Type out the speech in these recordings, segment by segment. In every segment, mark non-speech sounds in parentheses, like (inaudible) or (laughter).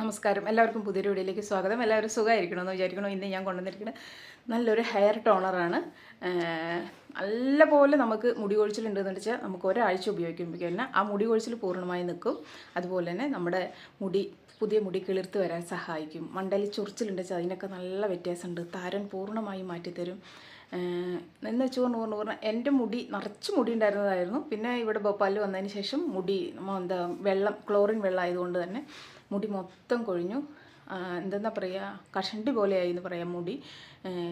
നമസ്കാരം. എല്ലാവർക്കും പുതിയൊരു വീഡിയോയിലേക്ക് സ്വാഗതം. എല്ലാവരും സുഖമായിരിക്കണമെന്ന് വിചാരിക്കണോ? ഇന്ന് ഞാൻ കൊണ്ടുവന്നിരിക്കുന്നത് നല്ലൊരു ഹെയർ ടോണറാണ് നല്ലപോലെ നമുക്ക് മുടി കൊഴിച്ചിലുണ്ടെന്ന് വെച്ചാൽ നമുക്ക് ഒരാഴ്ച ഉപയോഗിക്കുമ്പോൾ തന്നെ ആ മുടി കൊഴിച്ചിൽ പൂർണമായി നിൽക്കും. അതുപോലെ തന്നെ നമ്മുടെ മുടി പുതിയ മുടി കിളിർത്ത് വരാൻ സഹായിക്കും. മണ്ടലി ചൊറിച്ചിലുണ്ട് വെച്ചാൽ അതിനൊക്കെ നല്ല വ്യത്യാസമുണ്ട്. താരൻ പൂർണമായും മാറ്റിത്തരും. എന്ന് വെച്ച് പറഞ്ഞു പറഞ്ഞു പറഞ്ഞാൽ എന്റെ മുടി നിറച്ച് മുടി ഉണ്ടായിരുന്നതായിരുന്നു. പിന്നെ ഇവിടെ ഭോപ്പാലിൽ വന്നതിന് ശേഷം മുടി എന്താ വെള്ളം ക്ലോറിൻ വെള്ളം ആയതുകൊണ്ട് തന്നെ മുടി മൊത്തം കൊഴിഞ്ഞു. എന്തെന്നാ പറയുക കഷണ്ടി പോലെയായി എന്ന് പറയാം മുടി.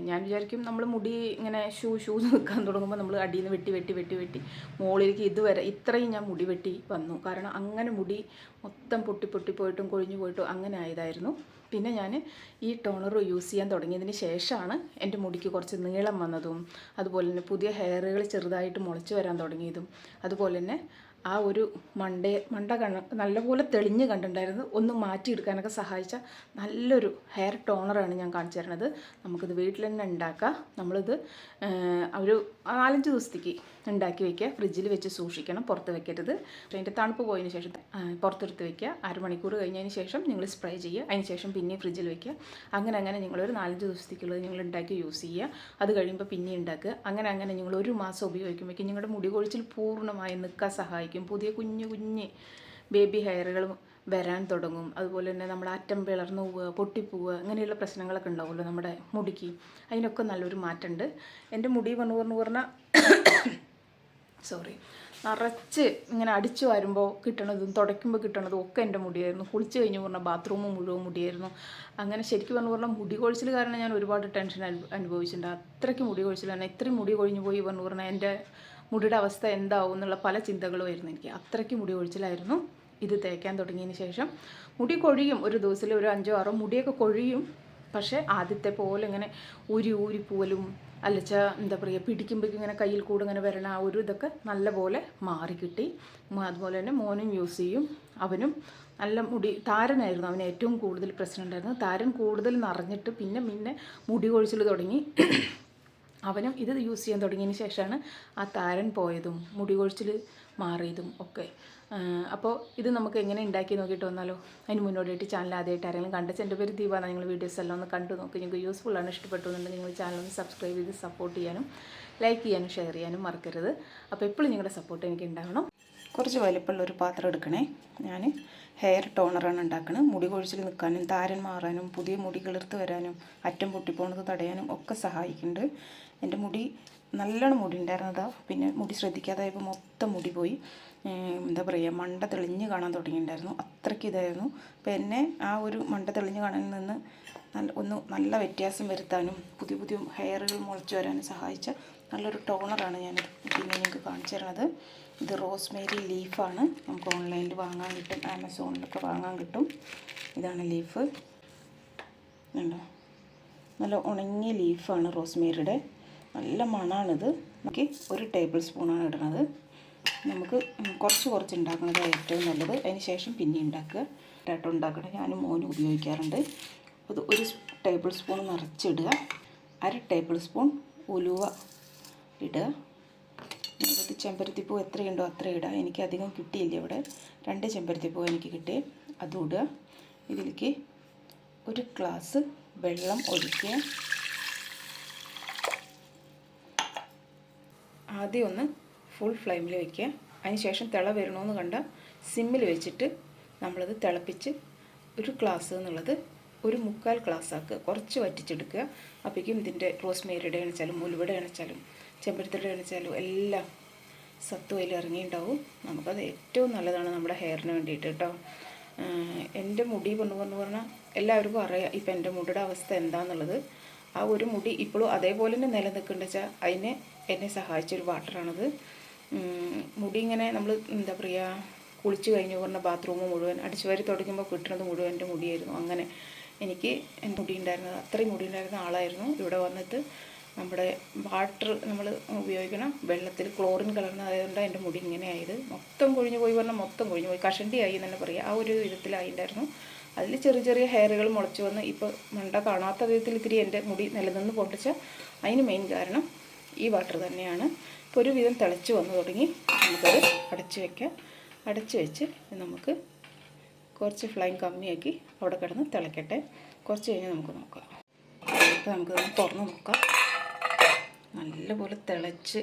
ഞാൻ വിചാരിക്കും നമ്മൾ മുടി ഇങ്ങനെ ഷൂ ഷൂ നിൽക്കാൻ തുടങ്ങുമ്പോൾ നമ്മൾ അടിയിൽ നിന്ന് വെട്ടി വെട്ടി വെട്ടി വെട്ടി മുകളിലേക്ക് ഇതുവരെ ഇത്രയും ഞാൻ മുടി വെട്ടി വന്നു. കാരണം അങ്ങനെ മുടി മൊത്തം പൊട്ടി പൊട്ടി പോയിട്ടും കൊഴിഞ്ഞു പോയിട്ടും അങ്ങനെ ആയതായിരുന്നു. പിന്നെ ഞാൻ ഈ ടോണർ യൂസ് ചെയ്യാൻ തുടങ്ങിയതിന് ശേഷമാണ് എന്റെ മുടിക്ക് കുറച്ച് നീളം വന്നതും അതുപോലെ തന്നെ പുതിയ ഹെയറുകൾ ചെറുതായിട്ട് മുളച്ച് വരാൻ തുടങ്ങിയതും അതുപോലെ തന്നെ ആ ഒരു മണ്ടേ മണ്ട കണ്ണ നല്ലപോലെ തെളിഞ്ഞ് കണ്ടിട്ടുണ്ടായിരുന്നു. ഒന്ന് മാറ്റിയെടുക്കാനൊക്കെ സഹായിച്ച നല്ലൊരു ഹെയർ ടോണറാണ് ഞാൻ കാണിച്ചു തരണത് നമുക്കിത് വീട്ടിൽ തന്നെ ഉണ്ടാക്കാം. നമ്മളിത് ഒരു നാലഞ്ച് ദിവസത്തേക്ക് ഉണ്ടാക്കി വെക്കുക. ഫ്രിഡ്ജിൽ വെച്ച് സൂക്ഷിക്കണം പുറത്ത് വെക്കരുത്. അതിന്റെ തണുപ്പ് പോയതിന് ശേഷം പുറത്തെടുത്ത് വെക്കുക. അരമണിക്കൂർ കഴിഞ്ഞതിന് ശേഷം നിങ്ങൾ സ്പ്രേ ചെയ്യുക. അതിന് ശേഷം പിന്നെ ഫ്രിഡ്ജിൽ വെക്കുക. അങ്ങനെ അങ്ങനെ നിങ്ങളൊരു നാലഞ്ച് ദിവസത്തേക്കുള്ളത് നിങ്ങൾ ഉണ്ടാക്കി യൂസ് ചെയ്യുക. അത് കഴിയുമ്പോൾ പിന്നെ ഉണ്ടാക്കുക. അങ്ങനെ അങ്ങനെ നിങ്ങൾ ഒരു മാസം ഉപയോഗിക്കുമ്പോഴേക്കും നിങ്ങളുടെ മുടി കൊഴിച്ചിൽ പൂർണമായി നിൽക്കാൻ സഹായിക്കും. പുതിയ കുഞ്ഞു കുഞ്ഞ് ബേബി ഹെയറുകൾ വരാൻ തുടങ്ങും. അതുപോലെ തന്നെ നമ്മുടെ അറ്റം പിളർന്നു പോവുക പൊട്ടിപ്പോവുക അങ്ങനെയുള്ള പ്രശ്നങ്ങളൊക്കെ ഉണ്ടാവുമല്ലോ നമ്മുടെ മുടിക്ക്. അതിനൊക്കെ നല്ലൊരു മാറ്റമുണ്ട്. എന്റെ മുടി പറഞ്ഞു പറഞ്ഞു പറഞ്ഞാൽ സോറി നിറച്ച് ഇങ്ങനെ അടിച്ചു വരുമ്പോൾ കിട്ടണതും തുടയ്ക്കുമ്പോൾ കിട്ടണതും ഒക്കെ എന്റെ മുടിയായിരുന്നു. കുളിച്ച് കഴിഞ്ഞ് പറഞ്ഞാൽ ബാത്റൂം മുഴുവൻ മുടിയായിരുന്നു. അങ്ങനെ ശരിക്കും പറഞ്ഞു പറഞ്ഞാൽ മുടി കൊഴിച്ചിൽ കാരണം ഞാൻ ഒരുപാട് ടെൻഷൻ അനു അനുഭവിച്ചിട്ടുണ്ട്. അത്രയ്ക്ക് മുടി കൊഴിച്ചിലാണ്. ഇത്രയും മുടി കൊഴിഞ്ഞു പോയി പറഞ്ഞു പറഞ്ഞാൽ എന്റെ മുടിയുടെ അവസ്ഥ എന്താവും എന്നുള്ള പല ചിന്തകളും ആയിരുന്നു എനിക്ക്. അത്രയ്ക്ക് മുടി ഒഴിച്ചിലായിരുന്നു ഇത് തേക്കാൻ തുടങ്ങിയതിന് ശേഷം മുടി കൊഴിയും ഒരു ദിവസത്തിൽ ഒരു അഞ്ചോ ആറോ മുടിയൊക്കെ കൊഴിയും. പക്ഷേ ആദ്യത്തെ പോലെ ഇങ്ങനെ ഊരി ഊരി പോലും അല്ലച്ച എന്താ പറയുക പിടിക്കുമ്പോഴേക്കും ഇങ്ങനെ കയ്യിൽ കൂടെ ഇങ്ങനെ വരണ ആ ഒരു ഇതൊക്കെ നല്ല പോലെ മാറി കിട്ടി അതുപോലെ തന്നെ മോനും യൂസ് ചെയ്യും. അവനും നല്ല മുടി താരനായിരുന്നു അവന് ഏറ്റവും കൂടുതൽ പ്രശ്നം ഉണ്ടായിരുന്നു താരൻ കൂടുതൽ നിറഞ്ഞിട്ട് പിന്നെ പിന്നെ മുടി കൊഴിച്ചിൽ തുടങ്ങി. അവനും ഇത് യൂസ് ചെയ്യാൻ തുടങ്ങിയതിന് ശേഷമാണ് ആ താരൻ പോയതും മുടി കൊഴിച്ചിൽ മാറിയതും ഒക്കെ. അപ്പോൾ ഇത് നമുക്ക് എങ്ങനെ ഉണ്ടാക്കി നോക്കിയിട്ട് വന്നാലോ? അതിന് മുന്നോടിയായിട്ട് ചാനൽ ആദ്യമായിട്ട് ആരെങ്കിലും കണ്ടെച്ച് എന്റെ പേര് ദീപാണ് നിങ്ങൾ വീഡിയോസ് എല്ലാം ഒന്ന് കണ്ടു നോക്കി. നിങ്ങൾക്ക് യൂസ്ഫുൾ ആണ് ഇഷ്ടപ്പെട്ടുണ്ടെങ്കിൽ നിങ്ങൾ ചാനൽ ഒന്ന് സബ്സ്ക്രൈബ് ചെയ്ത് സപ്പോർട്ട് ചെയ്യാനും ലൈക്ക് ചെയ്യാനും ഷെയർ ചെയ്യാനും മറക്കരുത്. അപ്പോൾ എപ്പോഴും നിങ്ങളുടെ സപ്പോർട്ട് എനിക്ക് ഉണ്ടാവണം. കുറച്ച് വലിപ്പമുള്ള ഒരു പാത്രം എടുക്കണേ. ഞാൻ ഹെയർ ടോണറാണ് ഉണ്ടാക്കുന്നത് മുടി കൊഴിച്ചിൽ നിൽക്കാനും താരൻ മാറാനും പുതിയ മുടി കിളിർത്ത് വരാനും അറ്റം പൊട്ടിപ്പോണത് തടയാനും ഒക്കെ സഹായിക്കുന്നുണ്ട്. എന്റെ മുടി നല്ലോണം മുടി ഉണ്ടായിരുന്നത് പിന്നെ മുടി ശ്രദ്ധിക്കാതായപ്പോൾ മൊത്തം മുടി പോയി. എന്താ പറയുക മണ്ട തെളിഞ്ഞ് കാണാൻ തുടങ്ങിയിട്ടുണ്ടായിരുന്നു. അത്രയ്ക്ക് ഇതായിരുന്നു. അപ്പോൾ എന്നെ ആ ഒരു മണ്ട തെളിഞ്ഞ് കാണാൻ നിന്ന് ഒന്ന് നല്ല വ്യത്യാസം വരുത്താനും പുതിയ പുതിയ ഹെയറുകൾ മുളച്ചു വരാനും സഹായിച്ച നല്ലൊരു ടോണറാണ് ഞാൻ പിന്നെ നിങ്ങൾക്ക് കാണിച്ചു തരണത് ഇത് റോസ്മേരി ലീഫാണ്. നമുക്ക് ഓൺലൈനിൽ വാങ്ങാൻ കിട്ടും ആമസോണിലൊക്കെ വാങ്ങാൻ കിട്ടും. ഇതാണ് ലീഫ്. ഉണ്ടോ നല്ല ഉണങ്ങിയ ലീഫാണ് റോസ്മേരിയുടെ. നല്ല മണമാണിത് നമുക്ക് ഒരു ടേബിൾ സ്പൂണാണ് ഇടുന്നത് നമുക്ക് കുറച്ച് കുറച്ച് ഉണ്ടാക്കുന്നത് ഏറ്റവും നല്ലത്. അതിന് ശേഷം പിന്നെ ഉണ്ടാക്കുക. ഇട്ടാട്ടം ഉണ്ടാക്കണം ഞാനും മോനും ഉപയോഗിക്കാറുണ്ട്. അത് ഒരു ടേബിൾ സ്പൂൺ നിറച്ചിടുക. അര ടേബിൾ സ്പൂൺ ഉലുവ ഇടുക. നിങ്ങൾക്ക് ചെമ്പരത്തിപ്പൂ എത്രയുണ്ടോ അത്ര ഇടുക എനിക്ക് അധികം കിട്ടിയില്ല ഇവിടെ. രണ്ട് ചെമ്പരത്തിപ്പൂ എനിക്ക് കിട്ടി. അതും ഇടുക. ഇതിലേക്ക് ഒരു ഗ്ലാസ് വെള്ളം ഒഴിക്കുക. ആദ്യം ഒന്ന് ഫുൾ ഫ്ലെയിമിൽ വയ്ക്കുക അതിന് ശേഷം തിള വരണമെന്ന് കണ്ട സിമ്മിൽ വെച്ചിട്ട് നമ്മളത് തിളപ്പിച്ച് ഒരു ഗ്ലാസ് എന്നുള്ളത് ഒരു മുക്കാൽ ഗ്ലാസ് ആക്കുക. കുറച്ച് വറ്റിച്ചെടുക്കുക. അപ്പോഴേക്കും ഇതിന്റെ റോസ്മേരിയുടെ അണച്ചാലും ഉലുവയുടെ അണച്ചാലും ചെമ്പരത്തിയുടെ അണച്ചാലും എല്ലാം സത്തു അതിൽ ഇറങ്ങിയിട്ടുണ്ടാവും. നമുക്കത് ഏറ്റവും നല്ലതാണ് നമ്മുടെ ഹെയറിന് വേണ്ടിയിട്ട് കേട്ടോ. എന്റെ മുടി പറഞ്ഞു പറഞ്ഞു പറഞ്ഞാൽ എല്ലാവർക്കും അറിയാം ഇപ്പം എന്റെ മുടിയുടെ അവസ്ഥ എന്താണെന്നുള്ളത് ആ ഒരു മുടി ഇപ്പോഴും അതേപോലെ തന്നെ നിലനിൽക്കുന്നുണ്ട്. വെച്ചാൽ അതിനെ എന്നെ സഹായിച്ചൊരു വാട്ടറാണത്. മുടി ഇങ്ങനെ നമ്മൾ എന്താ പറയുക കുളിച്ച് കഴിഞ്ഞ് പറഞ്ഞ ബാത്റൂം മുഴുവൻ അടിച്ചു വാരി തുടങ്ങുമ്പോൾ കിട്ടുന്നത് മുഴുവൻ എന്റെ മുടിയായിരുന്നു. അങ്ങനെ എനിക്ക് മുടി ഉണ്ടായിരുന്നത് അത്രയും മുടി ഉണ്ടായിരുന്ന ആളായിരുന്നു. ഇവിടെ വന്നിട്ട് നമ്മുടെ വാട്ടർ നമ്മൾ ഉപയോഗിക്കണം. വെള്ളത്തിൽ ക്ലോറിൻ കലർന്നതായതുകൊണ്ട് എന്റെ മുടി ഇങ്ങനെ ആയത്. മൊത്തം കൊഴിഞ്ഞു പോയി പറഞ്ഞാൽ മൊത്തം കൊഴിഞ്ഞു പോയി. കഷണ്ടിയായി എന്ന് തന്നെ പറയുക ആ ഒരു വിധത്തിലായിട്ടുണ്ടായിരുന്നു അതിൽ ചെറിയ ചെറിയ ഹെയറുകൾ മുളച്ചു വന്ന് ഇപ്പോൾ മണ്ട കാണാത്ത വിധത്തിൽ ഇത്തിരി എന്റെ മുടി നിലനിന്ന് പൊട്ടിച്ച അതിന് മെയിൻ കാരണം ഈ വാട്ടർ തന്നെയാണ്. ഇപ്പോൾ ഒരുവിധം തിളച്ച് വന്നു തുടങ്ങി നമുക്കത് അടച്ച് വയ്ക്കാം അടച്ച് വെച്ച് നമുക്ക് കുറച്ച് ഫ്ലൈം കമ്മിയാക്കി അവിടെ കിടന്ന് തിളക്കട്ടെ. കുറച്ച് കഴിഞ്ഞ് നമുക്ക് നോക്കാം. അപ്പോൾ നമുക്ക് തുറന്ന് നോക്കാം. നല്ലപോലെ തിളച്ച്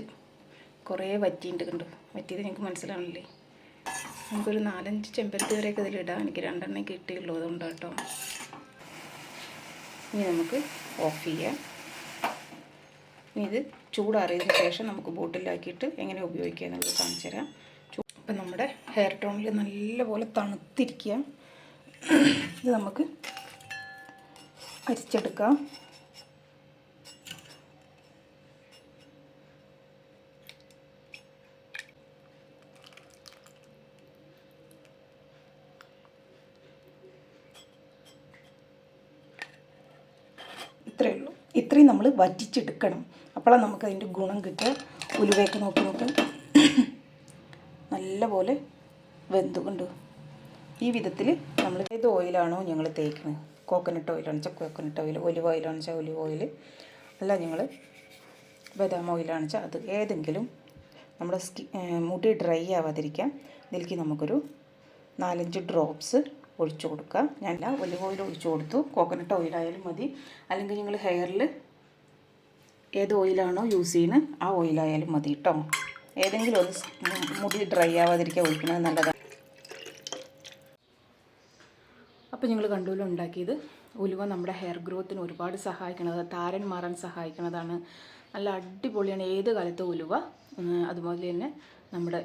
കുറേ വറ്റിയിട്ടുണ്ട് കണ്ടു? വറ്റിയത് ഞങ്ങൾക്ക് മനസ്സിലാണല്ലേ? നമുക്കൊരു നാലഞ്ച് ചെമ്പരത്തി വരെയൊക്കെ ഇതിലിടാം എനിക്ക് രണ്ടെണ്ണം കിട്ടിയുള്ളൂ അതുകൊണ്ട് കേട്ടോ ഇനി നമുക്ക് ഓഫ് ചെയ്യാം. ഇനി ഇത് ചൂടാറിയതിന് ശേഷം നമുക്ക് ബോട്ടിലാക്കിയിട്ട് എങ്ങനെ ഉപയോഗിക്കുക എന്നുള്ളത് കാണിച്ചു തരാം. ഇപ്പം നമ്മുടെ ഹെയർ ടോണിൽ നല്ലപോലെ തണുത്തിരിക്കുക ഇത് നമുക്ക് അരിച്ചെടുക്കാം ഇത്രയേ ഇത്രയും നമ്മൾ വറ്റിച്ചെടുക്കണം. അപ്പോഴാണ് നമുക്ക് അതിന്റെ ഗുണം കിട്ടുക. ഉലുവയൊക്കെ നോക്കി നോക്ക്. നല്ലപോലെ വെന്തു കൊണ്ട്. ഈ വിധത്തിൽ നമ്മൾ ഏത് ഓയിലാണോ ഞങ്ങൾ തേക്കുന്നത്. കോക്കനട്ട് ഓയിലാണെച്ചാൽ കോക്കനട്ട് ഓയിൽ ഒലിവ് ഓയിലാണെച്ചാൽ ഒലിവ് ഓയിൽ അല്ല ഞങ്ങൾ ബദാം ഓയിലാണെച്ചാൽ അത് ഏതെങ്കിലും നമ്മുടെ സ്കി മുടി ഡ്രൈ ആവാതിരിക്കാൻ ഇതിലേക്ക് നമുക്കൊരു നാലഞ്ച് ഡ്രോപ്സ് ഒഴിച്ചു കൊടുക്കുക ഞാൻ ഒലിവ് ഓയിൽ ഒഴിച്ചു കൊടുത്തു. കോക്കനട്ട് ഓയിലായാലും മതി. അല്ലെങ്കിൽ നിങ്ങൾ ഹെയറിൽ ഏത് ഓയിലാണോ യൂസ് ചെയ്യുന്നത് ആ ഓയിലായാലും മതി കേട്ടോ ഏതെങ്കിലും ഒന്ന് മുടി ഡ്രൈ ആവാതിരിക്കാൻ ഒഴിക്കുന്നത് നല്ലതാണ് അപ്പോൾ ഞങ്ങൾ കണ്ടുപോലും ഉണ്ടാക്കിയത്. ഉലുവ നമ്മുടെ ഹെയർ ഗ്രോത്തിന് ഒരുപാട് സഹായിക്കുന്നത് താരൻ മാറാൻ സഹായിക്കുന്നതാണ് നല്ല അടിപൊളിയാണ് ഏത് കാലത്തും ഉലുവ. അതുപോലെ തന്നെ നമ്മുടെ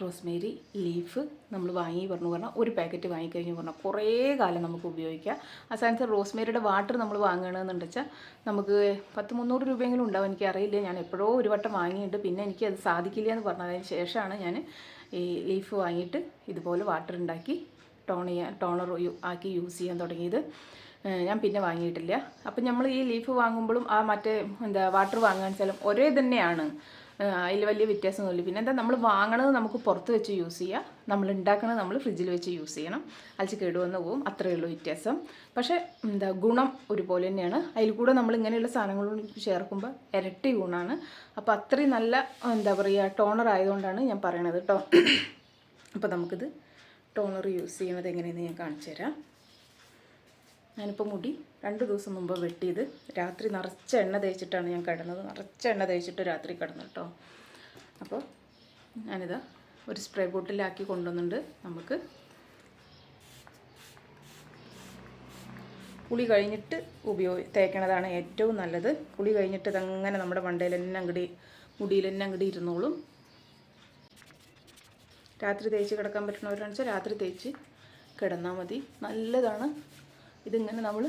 റോസ്മേരി ലീഫ് നമ്മൾ വാങ്ങി പറഞ്ഞു പറഞ്ഞാൽ ഒരു പാക്കറ്റ് വാങ്ങിക്കഴിഞ്ഞു പറഞ്ഞാൽ കുറേ കാലം നമുക്ക് ഉപയോഗിക്കാം. ആ സ്ഥാനത്ത് റോസ്മേരിയുടെ വാട്ടർ നമ്മൾ വാങ്ങണമെന്നുണ്ട് വെച്ചാൽ നമുക്ക് പത്ത് മുന്നൂറ് രൂപയെങ്കിലും ഉണ്ടാവും. എനിക്ക് അറിയില്ല ഞാൻ എപ്പോഴോ ഒരു വട്ടം വാങ്ങിയിട്ട് പിന്നെ എനിക്ക് അത് സാധിക്കില്ല എന്ന് പറഞ്ഞതിന് ശേഷമാണ് ഞാൻ ഈ ലീഫ് വാങ്ങിയിട്ട് ഇതുപോലെ വാട്ടർ ഉണ്ടാക്കി ടോൺ ചെയ്യാൻ ടോണർ ആക്കി യൂസ് ചെയ്യാൻ തുടങ്ങിയത്. ഞാൻ പിന്നെ വാങ്ങിയിട്ടില്ല. അപ്പം നമ്മൾ ഈ ലീഫ് വാങ്ങുമ്പോഴും ആ മറ്റേ എന്താ വാട്ടർ വാങ്ങാൻ വെച്ചാലും ഒരേ തന്നെയാണ്. അതിൽ വലിയ വ്യത്യാസമൊന്നുമില്ല. പിന്നെ എന്താ നമ്മൾ വാങ്ങണത് നമുക്ക് പുറത്ത് വെച്ച് യൂസ് ചെയ്യാം. നമ്മൾ ഉണ്ടാക്കണത് നമ്മൾ ഫ്രിഡ്ജിൽ വെച്ച് യൂസ് ചെയ്യണം. അലച്ച് കേടുവന്ന് പോകും. അത്രയേ ഉള്ളൂ വ്യത്യാസം. പക്ഷേ എന്താ ഗുണം ഒരുപോലെ തന്നെയാണ്. അതിൽ കൂടെ നമ്മൾ ഇങ്ങനെയുള്ള സാധനങ്ങളോട് ചേർക്കുമ്പോൾ ഇരട്ടി ഗുണമാണ്. അപ്പോൾ അത്രയും നല്ല എന്താ പറയുക ടോണർ ആയതുകൊണ്ടാണ് ഞാൻ പറയണത് കേട്ടോ. (coughs) അപ്പോൾ നമുക്കിത് ടോണർ യൂസ് ചെയ്യണത് എങ്ങനെയെന്ന് ഞാൻ കാണിച്ചു തരാം ഞാനിപ്പോൾ മുടി രണ്ട് ദിവസം മുമ്പ് വെട്ടിയത്. രാത്രി നിറച്ച എണ്ണ തേച്ചിട്ടാണ് ഞാൻ കിടന്നത്. നിറച്ച എണ്ണ തേച്ചിട്ട് രാത്രി കിടന്നു കേട്ടോ അപ്പോൾ ഞാനിതാ ഒരു സ്പ്രേ ബോട്ടിലാക്കി കൊണ്ടുവന്നുണ്ട് നമുക്ക് കുളി കഴിഞ്ഞിട്ട് ഉപയോഗി തേക്കണതാണ് ഏറ്റവും നല്ലത്. കുളി കഴിഞ്ഞിട്ട് ഇതങ്ങനെ നമ്മുടെ മണ്ടയിൽ തന്നെ അങ്ങടി മുടിയിൽ തന്നെ അങ്ങടി ഇരുന്നോളും. രാത്രി തേച്ച് കിടക്കാൻ പറ്റുന്നവരാണെന്ന് വെച്ചാൽ രാത്രി തേച്ച് കിടന്നാൽ മതി. നല്ലതാണ്. ഇതിങ്ങനെ നമ്മൾ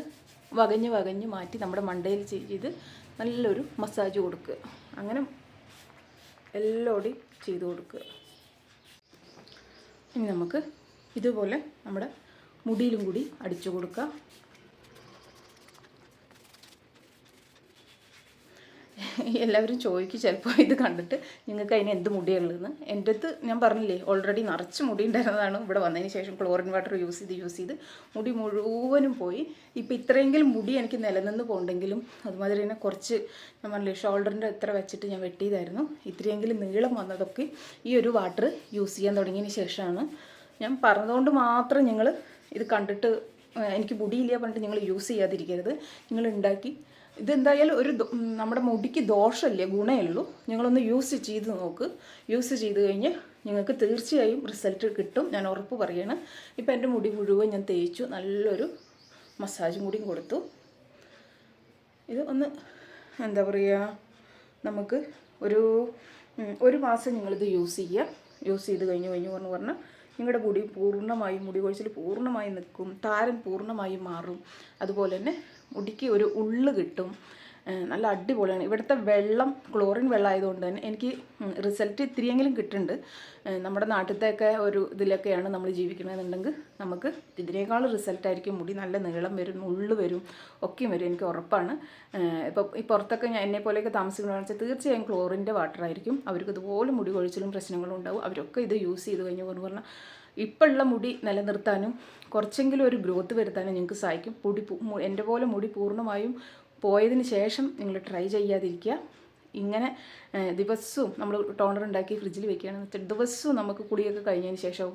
വകഞ്ഞ് വകഞ്ഞ് മാറ്റി നമ്മുടെ മണ്ടയിൽ ചെയ്ത് നല്ലൊരു മസാജ് കൊടുക്കുക. അങ്ങനെ എല്ലാവരുടെയും ചെയ്ത് കൊടുക്കുക. ഇനി നമുക്ക് ഇതുപോലെ നമ്മുടെ മുടിയിലും കൂടി അടിച്ചു കൊടുക്കുക. എല്ലാവരും ചോദിക്കും ചിലപ്പോൾ ഇത് കണ്ടിട്ട് നിങ്ങൾക്ക് അതിന് എന്ത് മുടിയുള്ളതെന്ന് എന്റെ അടുത്ത് ഞാൻ പറഞ്ഞില്ലേ ഓൾറെഡി നിറച്ച് മുടി ഉണ്ടായിരുന്നതാണ് ഇവിടെ വന്നതിന് ശേഷം ക്ലോറിൻ വാട്ടർ യൂസ് ചെയ്ത് യൂസ് ചെയ്ത് മുടി മുഴുവനും പോയി. ഇപ്പോൾ ഇത്രയെങ്കിലും മുടി എനിക്ക് നിലനിന്ന് പോകണ്ടെങ്കിലും അതുമാതിരി തന്നെ കുറച്ച് ഞാൻ പറഞ്ഞില്ലേ ഷോൾഡറിന്റെ എത്ര വെച്ചിട്ട് ഞാൻ വെട്ടിയതായിരുന്നു. ഇത്രയെങ്കിലും നീളം വന്നതൊക്കെ ഈ ഒരു വാട്ടർ യൂസ് ചെയ്യാൻ തുടങ്ങിയതിന് ശേഷമാണ് ഞാൻ പറഞ്ഞതുകൊണ്ട് മാത്രം നിങ്ങൾ ഇത് കണ്ടിട്ട് എനിക്ക് മുടിയില്ല പറഞ്ഞിട്ട് നിങ്ങൾ യൂസ് ചെയ്യാതിരിക്കരുത്. നിങ്ങൾ ഉണ്ടാക്കി ഇതെന്തായാലും ഒരു നമ്മുടെ മുടിക്ക് ദോഷമല്ലേ? ഗുണമേ ഉള്ളൂ. നിങ്ങളൊന്ന് യൂസ് ചെയ്ത് നോക്ക്. യൂസ് ചെയ്ത് കഴിഞ്ഞ് നിങ്ങൾക്ക് തീർച്ചയായും റിസൾട്ട് കിട്ടും. ഞാൻ ഉറപ്പ് പറയാണ്. ഇപ്പം എന്റെ മുടി മുഴുവൻ ഞാൻ തേച്ചു. നല്ലൊരു മസാജും കൂടിയും കൊടുത്തു. ഇത് ഒന്ന് എന്താ പറയുക നമുക്ക് ഒരു ഒരു മാസം നിങ്ങളിത് യൂസ് ചെയ്യുക യൂസ് ചെയ്ത് കഴിഞ്ഞ് കഴിഞ്ഞ് പറഞ്ഞു പറഞ്ഞാൽ നിങ്ങളുടെ മുടി പൂർണമായും മുടി കൊഴിച്ചിൽ പൂർണമായും നിൽക്കും. താരൻ പൂർണമായും മാറും. അതുപോലെ തന്നെ മുടിക്ക് ഒരു ഉള്ള് കിട്ടും. നല്ല അടിപൊളിയാണ്. ഇവിടുത്തെ വെള്ളം ക്ലോറിൻ വെള്ളം ആയതുകൊണ്ട് തന്നെ എനിക്ക് റിസൾട്ട് ഇത്തിരിയെങ്കിലും കിട്ടുന്നുണ്ട്. നമ്മുടെ നാട്ടിലത്തെയൊക്കെ ഒരു ഇതിലൊക്കെയാണ് നമ്മൾ ജീവിക്കണമെന്നുണ്ടെങ്കിൽ നമുക്ക് ഇതിനേക്കാളും റിസൾട്ടായിരിക്കും മുടി നല്ല നീളം വരും ഉള്ളു വരും ഒക്കെയും വരും. എനിക്ക് ഉറപ്പാണ്. ഇപ്പോൾ ഈ പുറത്തൊക്കെ ഞാൻ എന്നെ പോലെയൊക്കെ താമസിക്കുന്നതെന്ന് വെച്ചാൽ തീർച്ചയായും ക്ലോറിന്റെ വാട്ടർ ആയിരിക്കും അവർക്ക് ഇതുപോലെ മുടി കൊഴിച്ചിലും പ്രശ്നങ്ങളും ഉണ്ടാവും. അവരൊക്കെ ഇത് യൂസ് ചെയ്ത് കഴിഞ്ഞു എന്ന് പറഞ്ഞാൽ ഇപ്പോൾ ഉള്ള മുടി നിലനിർത്താനും കുറച്ചെങ്കിലും ഒരു ഗ്രോത്ത് വരുത്താനും നിങ്ങൾക്ക് സഹായിക്കും. പൊടി എന്റെ പോലെ മുടി പൂർണമായും പോയതിന് ശേഷം നിങ്ങൾ ട്രൈ ചെയ്യാതിരിക്കുക. ഇങ്ങനെ ദിവസവും നമ്മൾ ടോണർ ഉണ്ടാക്കി ഫ്രിഡ്ജിൽ വെക്കുകയാണെന്ന് വെച്ചാൽ ദിവസവും നമുക്ക് കുടിയൊക്കെ കഴിഞ്ഞതിന് ശേഷം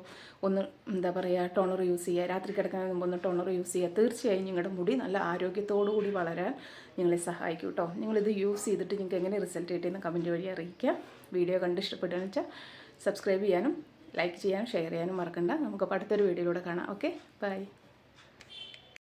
ഒന്ന് എന്താ പറയുക ടോണർ യൂസ് ചെയ്യുക. രാത്രി കിടക്കുന്നതിന് മുമ്പ് ഒന്ന് ടോണർ യൂസ് ചെയ്യുക. തീർച്ചയായും നിങ്ങളുടെ മുടി നല്ല ആരോഗ്യത്തോടു കൂടി വളരാൻ നിങ്ങളെ സഹായിക്കും കേട്ടോ. നിങ്ങളിത് യൂസ് ചെയ്തിട്ട് നിങ്ങൾക്ക് എങ്ങനെ റിസൾട്ട് കിട്ടിയെന്ന് കമന്റ് വഴി അറിയിക്കുക. വീഡിയോ കണ്ട് ഇഷ്ടപ്പെടുകയെന്ന് വെച്ചാൽ സബ്സ്ക്രൈബ് ചെയ്യാനും ലൈക്ക് ചെയ്യാനും ഷെയർ ചെയ്യാനും മറക്കണ്ട. നമുക്ക് അടുത്തൊരു വീഡിയോയിലൂടെ കാണാം. ഓക്കെ? ബൈ.